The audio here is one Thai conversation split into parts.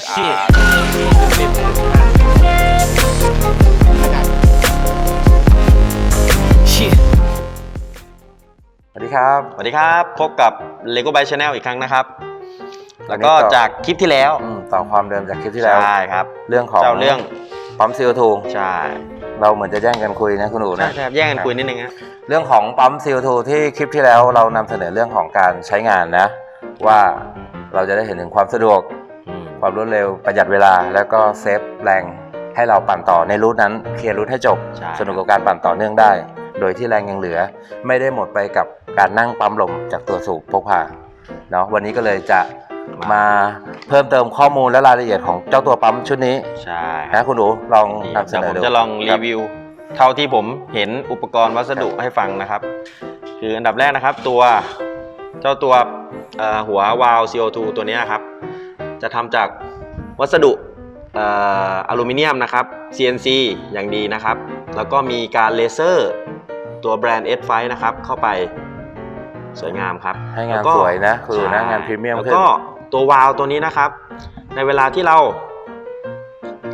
shit. Shit. สวัสดีครับ สวัสดีครับ พบกับ Lego by Channel อีกครั้งนะครับ แล้วก็วันนี้ต่อ จากคลิปที่แล้วอืมต่อความเดิมจากคลิปที่แล้ว ใช่ครับเรื่องของเจ้าเรื่องปั๊ม CO2 ใช่เราเหมือนจะแย่งกันคุยนะคุณหนูใช่นะ ใช่แย่งกันคุยนิดนึงฮะ เรื่องของปั๊ม CO2 ที่คลิปที่แล้วเรานำเสนอเรื่องของการใช้งานนะ ว่าเราจะได้เห็นถึงความสะดวกอืม ความรวดเร็วประหยัดเวลาแล้วก็เซฟแรงให้เราปั่นต่อในรูทนั้นเคลียร์รูทให้จบ ใช่ สนุกกับการปั่นต่อเนื่องได้ โดยที่แรงยังเหลือ ไม่ได้หมดไปกับการนั่งปั๊มลมจากตัวสูบพกพาเนาะวันนี้ก็เลยจะมาเพิ่มเติมข้อมูลและรายละเอียดของเจ้าตัวปั๊มชุดนี้ใช่คนะรับคุณหนูลองนี่นำเสเดี๋ยวนอผมดูจะลองครีบ วิว เท่าที่ผมเห็นอุปกรณ์วัสดุให้ฟังนะครับ คืออันดับแรกนะครับตัวเจ้าตัวเอ่อหัววาล์ว CO2 ตัวเนี้ยครับ จะทำจากวัสดุเอ่ออลูมิเนียมนะครับ CNC อย่างดีนะครับ แล้วก็มีการเลเซอร์ตัวแบรนด์ S5 นะครับ เข้าไปสวยงามครับให้งานแล้วก็สวยนะคือนะใช่งานพรีเมียมแล้วขึ้นก็ตัววาล์วตัวนี้นะครับ ในเวลาที่เรา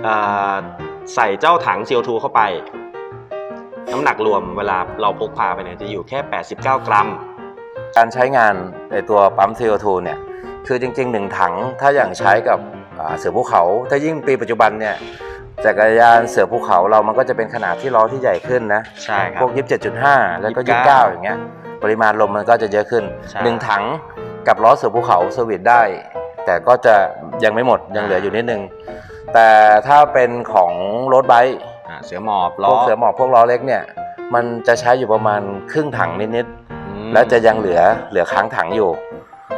เอ่อใส่เจ้าถัง CO2 เข้าไป น้ำหนักรวมเวลาเราพกพาไปเนี่ยจะอยู่แค่ 89 กรัม การใช้งานในตัวปั๊ม CO2 เนี่ย คือจริงๆหนึ่งถังถ้าอย่างใช้กับอ่าเสือภูเขา ถ้ายิ่งปีปัจจุบันเนี่ยจักรยานเสือภูเขาเรามันก็จะเป็นขนาดที่ล้อที่ใหญ่ขึ้นนะใช่ครับพวก27.5แล้วก็29 29อย่างเงี้ยปริมาณลมมันก็จะเยอะขึ้นใช่หนึ่งถังกับล้อเสือภูเขาสวิตช์ได้ แต่ก็จะยังไม่หมดยังเหลืออยู่นิดนึงแต่ถ้าเป็นของรถไบค์อ่าเสือหมอบพล้อวกเสือหมอบพวกล้อเล็กเนี่ยมันจะใช้อยู่ประมาณครึ่งถังนิดๆอืมแล้วจะยังเหลือเหลือค้างถังอยู่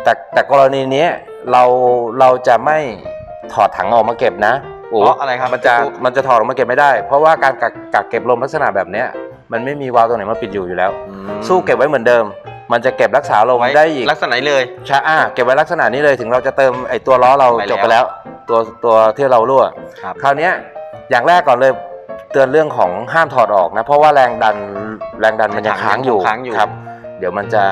แต่แต่กรณีเนี้ยเราเราจะไม่ถอดถังออกมาเก็บนะโอ้เพราะอะไรครับมันจะพี่ปุ๊มันจะถอดออกมาเก็บไม่ได้ เพราะว่าการกักกักเก็บลมลักษณะแบบเนี้ยมันไม่มีวาล์วตรงไหนมาปิดอยู่อยู่แล้วอืมสู้เก็บไว้เหมือนเดิม มันจะเก็บรักษาลมไว้ได้อีกลักษณะไหนเลยใช่อ่าเก็บไว้ลักษณะนี้เลยถึงเราจะเติมไอ้ตัวล้อเราไปแล้วจบไปแล้ว ตัวตัวที่เรารั่วครับคราวเนี้ยอย่างแรกก่อนเลยเตือนเรื่องของห้ามถอดออกนะ เพราะว่าแรงดันแรงดันมันยังค้างอยู่ค้างอยู่ครับ เดี๋ยวมันจะ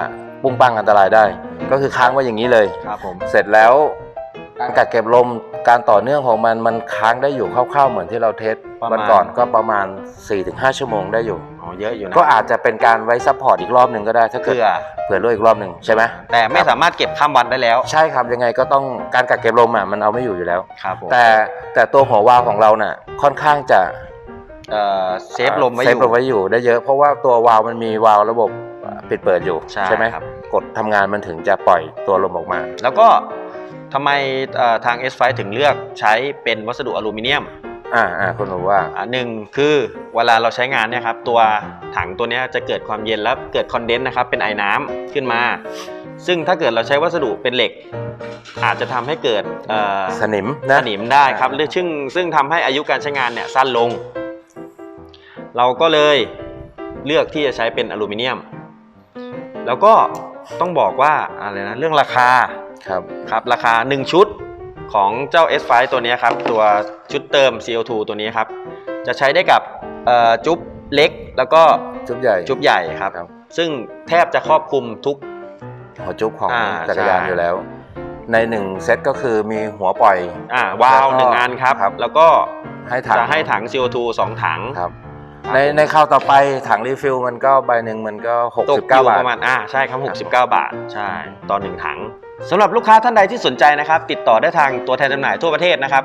ปุ้งปังอันตรายได้ ก็คือค้างไว้อย่างนี้เลย ครับผมเสร็จแล้วการกักเก็บลมการต่อเนื่องของมันมันค้างได้อยู่คร่าวๆเหมือนที่เราเทสวันก่อนก็ประมาณ 4-5 ชั่วโมงได้อยู่อ๋อเยอะอยู่นะ ก็อาจจะเป็นการไว้ซัพพอร์ตอีกรอบหนึ่งก็ได้ถ้าเกิดเพื่อ เผื่อรั่วอีกรอบหนึ่งใช่ไหมแต่ไม่สามารถเก็บข้ามวันได้แล้ว ใช่ครับยังไงก็ต้องการกักเก็บลมอะมันเอาไม่อยู่อยู่แล้ว ครับผมแต่แต่ตัวหัววาล์วของเราน่ะค่อนข้างจะ เอ่อเซฟลมไว้อเซฟยู่ ลมไว้อยู่ได้เยอะเพราะว่าตัววาล์วมันมีวาล์วระบบ ปิดเปิดอยู่ใช่ไหมครับกดทำงานมันถึงจะปล่อยตัวลมออกมา แล้วก็ทำไมเอ่อทาง S5 ถึงเลือกใช้เป็นวัสดุอลูมิเนียมอ่าอ่าคุณหนูว่า อ่าหนึ่งคือเวลาเราใช้งานเนี่ยครับตัวถังตัวเนี้ยจะเกิดความเย็นแล้วเกิดคอนเดนส์นะครับเป็นไอน้ำขึ้นมา ซึ่งถ้าเกิดเราใช้วัสดุเป็นเหล็ก อาจจะทำให้เกิดเอ่อ สนิมสนะนิมได้ครับหรือซึ่งซึ่งทำให้อายุการใช้งานเนี่ยสั้นลง เราก็เลยเลือกที่จะใช้เป็นอลูมิเนียม แล้วก็ต้องบอกว่าอะไรนะเรื่องราคาครับครับราคา 1 ชุดของเจ้า S5 ตัวนี้ครับ ตัวชุดเติม CO2 ตัวนี้ครับ จะใช้ได้กับเอ่อจุ๊บเล็กแล้วก็จุ๊บใหญ่จุ๊บใหญ่ครับครับซึ่งแทบจะครอบคลุมทุกหัวจุ๊บของอ่าจักรยานใช่อยู่แล้ว ในหนึ่งเซตก็คือมีหัวปล่อยอ่าวาล์วแล้วก็หนึ่งอันครับครับ แล้วก็ให้ถังจะให้ถัง CO2 2 ถังครับครับ ในในข้าวต่อไปถังรีฟิลมันก็ใบหนึ่งมันก็ตก69อยู่บาทประมาณอ่าใช่ครับ69 บาท ใช่ต่อหนึ่งถังสำหรับลูกค้าท่านใดที่สนใจนะครับ ติดต่อได้ทางตัวแทนจำหน่ายทั่วประเทศนะครับ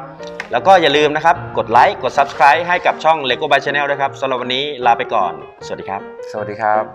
แล้วก็อย่าลืมนะครับ กดไลค์กด Subscribe ให้กับช่อง Lego by Channel ด้วยครับสำหรับวันนี้ลาไปก่อน สวัสดีครับ สวัสดีครับ